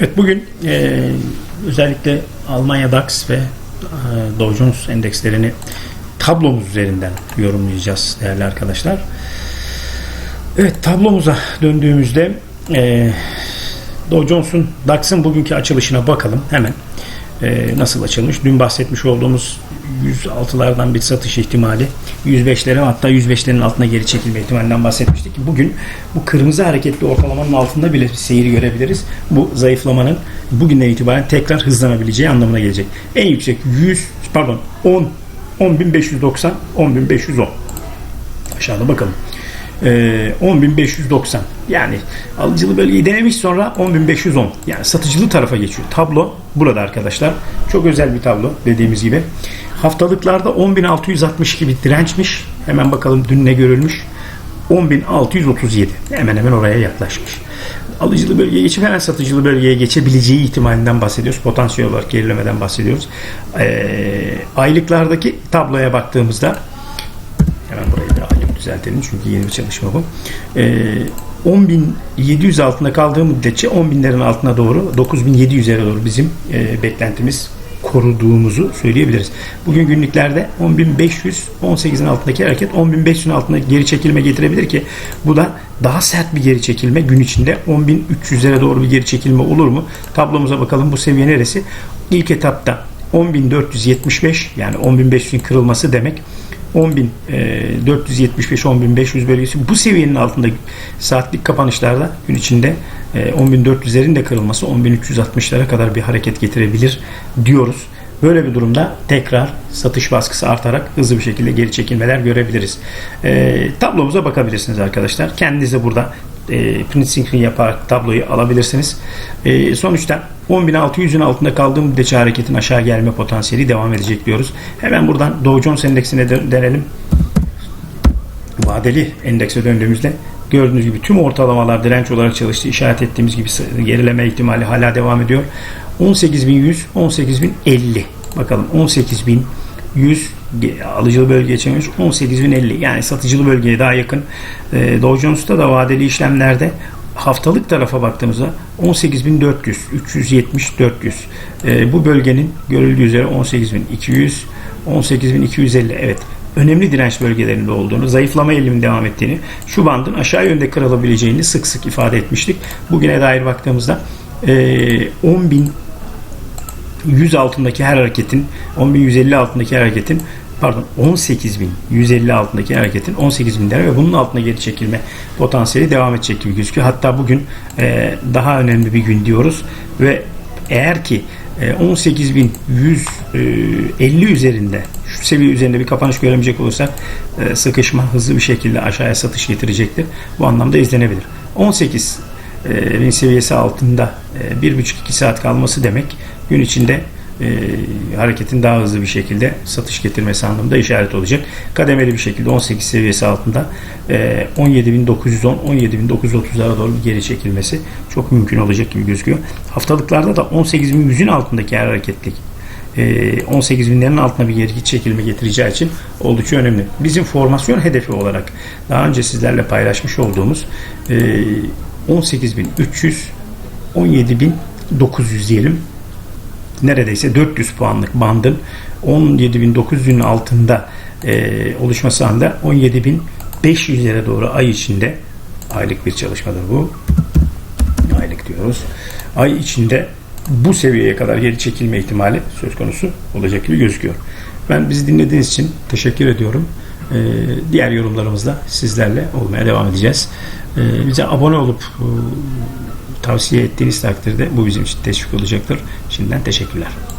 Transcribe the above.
Evet bugün e, özellikle Almanya DAX ve e, Dow Jones endekslerini tablomuz üzerinden yorumlayacağız değerli arkadaşlar. Evet tablomuza döndüğümüzde e, Dow Jones'un DAX'ın bugünkü açılışına bakalım hemen. E, nasıl açılmış? Dün bahsetmiş olduğumuz 106'lardan bir satış ihtimali 105'lere hatta 105'lerin altına geri çekilme ihtimalinden bahsetmiştik. Bugün bu kırmızı hareketli ortalamanın altında bile bir seyir görebiliriz. Bu zayıflamanın bugünden itibaren tekrar hızlanabileceği anlamına gelecek. En yüksek 100 pardon 10 10.590 10.510 aşağıda bakalım. Ee, 10.590 yani alıcılı bölgeyi denemiş sonra 10.510 yani satıcılı tarafa geçiyor. Tablo burada arkadaşlar. Çok özel bir tablo dediğimiz gibi. Haftalıklarda 10.662 bir dirençmiş. Hemen bakalım dün ne görülmüş. 10.637 hemen hemen oraya yaklaşmış. Alıcılı bölgeye geçip hemen satıcılı bölgeye geçebileceği ihtimalinden bahsediyoruz. Potansiyel olarak gerilemeden bahsediyoruz. Ee, aylıklardaki tabloya baktığımızda hemen burayı bir aylık düzeltelim çünkü yeni bir çalışma bu. Ee, 10.700 altında kaldığı müddetçe 10.000'lerin altına doğru 9.700'lere doğru bizim e, beklentimiz koruduğumuzu söyleyebiliriz. Bugün günlüklerde 10.500 18'in altındaki hareket 10.500'ün altına geri çekilme getirebilir ki bu da daha sert bir geri çekilme gün içinde 10.300'lere doğru bir geri çekilme olur mu? Tablomuza bakalım bu seviye neresi? İlk etapta 10.475 yani 10.500'ün kırılması demek 10.475-10.500 bölgesi bu seviyenin altında saatlik kapanışlarda gün içinde 10.400'lerin de kırılması 10.360'lara kadar bir hareket getirebilir diyoruz. Böyle bir durumda tekrar satış baskısı artarak hızlı bir şekilde geri çekilmeler görebiliriz. E, tablomuza bakabilirsiniz arkadaşlar. Kendiniz de burada e, print yaparak tabloyu alabilirsiniz. E, sonuçta 10.600'ün altında kaldığı müddetçe hareketin aşağı gelme potansiyeli devam edecek diyoruz. Hemen buradan Dow Jones endeksine dönelim. Vadeli endekse döndüğümüzde gördüğünüz gibi tüm ortalamalar direnç olarak çalıştı. İşaret ettiğimiz gibi gerileme ihtimali hala devam ediyor. 18.100, 18.050. Bakalım 18.100 alıcılı bölgeye çevirmiş 18.050 yani satıcılı bölgeye daha yakın. E, Dow Jones'ta da vadeli işlemlerde haftalık tarafa baktığımızda 18.400, 370, 400. E, bu bölgenin görüldüğü üzere 18.200, 18.250 evet önemli direnç bölgelerinde olduğunu, zayıflama eğilimin devam ettiğini, şu bandın aşağı yönde kırılabileceğini sık sık ifade etmiştik. Bugüne dair baktığımızda e, 10.000 100 altındaki her hareketin 10.150 altındaki her hareketin pardon 18.150 altındaki hareketin 18.000 lira ve bunun altına geri çekilme potansiyeli devam edecek gibi gözüküyor. Hatta bugün e, daha önemli bir gün diyoruz ve eğer ki e, 18.150 üzerinde şu seviye üzerinde bir kapanış göremeyecek olursak e, sıkışma hızlı bir şekilde aşağıya satış getirecektir. Bu anlamda izlenebilir. 18 e, seviyesi altında e, 1,5-2 saat kalması demek gün içinde e, hareketin daha hızlı bir şekilde satış getirmesi anlamında işaret olacak. Kademeli bir şekilde 18 seviyesi altında e, 17.910 17.930'lara doğru bir geri çekilmesi çok mümkün olacak gibi gözüküyor. Haftalıklarda da 18.100'ün altındaki her hareketlik 18 e, binlerin altına bir geri çekilme getireceği için oldukça önemli. Bizim formasyon hedefi olarak daha önce sizlerle paylaşmış olduğumuz 18.300 e, 17.900 diyelim neredeyse 400 puanlık bandın 17.900'ün altında e, oluşması anda 17.500'lere doğru ay içinde aylık bir çalışmadır bu. Aylık diyoruz. Ay içinde bu seviyeye kadar geri çekilme ihtimali söz konusu olacak gibi gözüküyor. Ben bizi dinlediğiniz için teşekkür ediyorum. Ee, diğer yorumlarımızla sizlerle olmaya devam edeceğiz. Ee, bize abone olup e, tavsiye ettiğiniz takdirde bu bizim için teşvik olacaktır. Şimdiden teşekkürler.